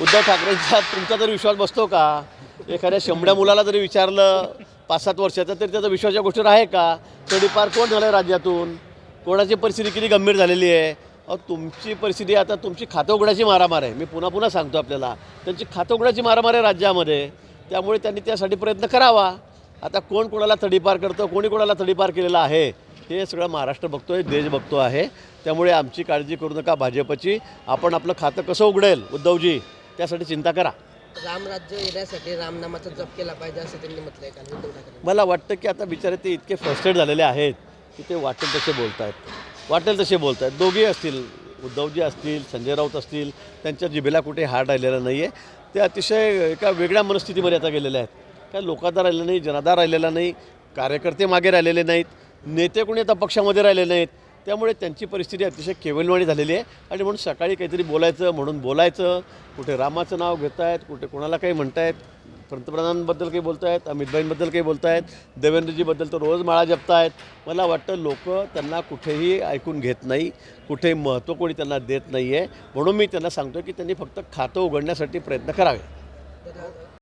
उद्धव ठाकरेंचा तुमचा जर विश्वास बसतो का? एखाद्या शंभऱ्या मुलाला जरी विचारलं पाच सात वर्षाचा तरी त्याचा विश्वास या गोष्टीवर आहे का? तडीपार कोण झालं राज्यातून? कोणाची परिस्थिती किती गंभीर झालेली आहे? अहो तुमची परिस्थिती आता तुमची खातं उघडायची मारामार आहे. मी पुन्हा पुन्हा सांगतो आपल्याला. त्यांची खातं उघडायची मारामार आहे राज्यामध्ये. त्यामुळे त्यांनी त्यासाठी प्रयत्न करावा. आता कोण कोणाला तडीपार करतं? कोणी कोणाला तडीपार केलेला आहे? हे सगळं महाराष्ट्र बघतोय देश बघतो आहे. त्यामुळे आमची काळजी करू नका भाजपची. आपण आपलं खातं कसं उघडेल उद्धवजी? त्यासाठी चिंता करा. रामराज्य येण्यासाठी रामनामाचा जप केला पाहिजे असं त्यांनी म्हटलंय का उद्धव ठाकरे. मला वाटतं की आता बिचारे ते इतके फ्रस्ट्रेट झालेले आहेत की ते वाटेल तसे बोलत आहेत वाटेल तसे बोलत आहेत दोघेही असतील उद्धवजी असतील संजय राऊत असतील त्यांच्या जिभेला कुठे हाड राहिलेला नाही आहे ते अतिशय एका वेगळ्या मनस्थितीमध्ये आता गेलेले आहेत. काय लोकांचा राहिलेला नाही जनाधार राहिलेला नाही कार्यकर्ते मागे राहिलेले नाहीत. नेते कोणी आता पक्षामध्ये राहिले नाहीत त्यामुळे त्यांची परिस्थिती अतिशय केवलवाणी झालेली आहे. आणि म्हणून सकाळी काहीतरी बोलायचं म्हणून बोलायचं कुठे रामाचं नाव घेत आहेत कुठे कोणाला काही म्हणतायत पंतप्रधानांबद्दल काही बोलत आहेत अमितभाईंबद्दल काही बोलत आहेत देवेंद्रजीबद्दल तर रोज माळा जपतायत. मला वाटतं लोक त्यांना कुठेही ऐकून घेत नाही कुठेही महत्त्व कोणी त्यांना देत नाही आहे म्हणून मी त्यांना सांगतो की त्यांनी फक्त खातं उघडण्यासाठी प्रयत्न करावे.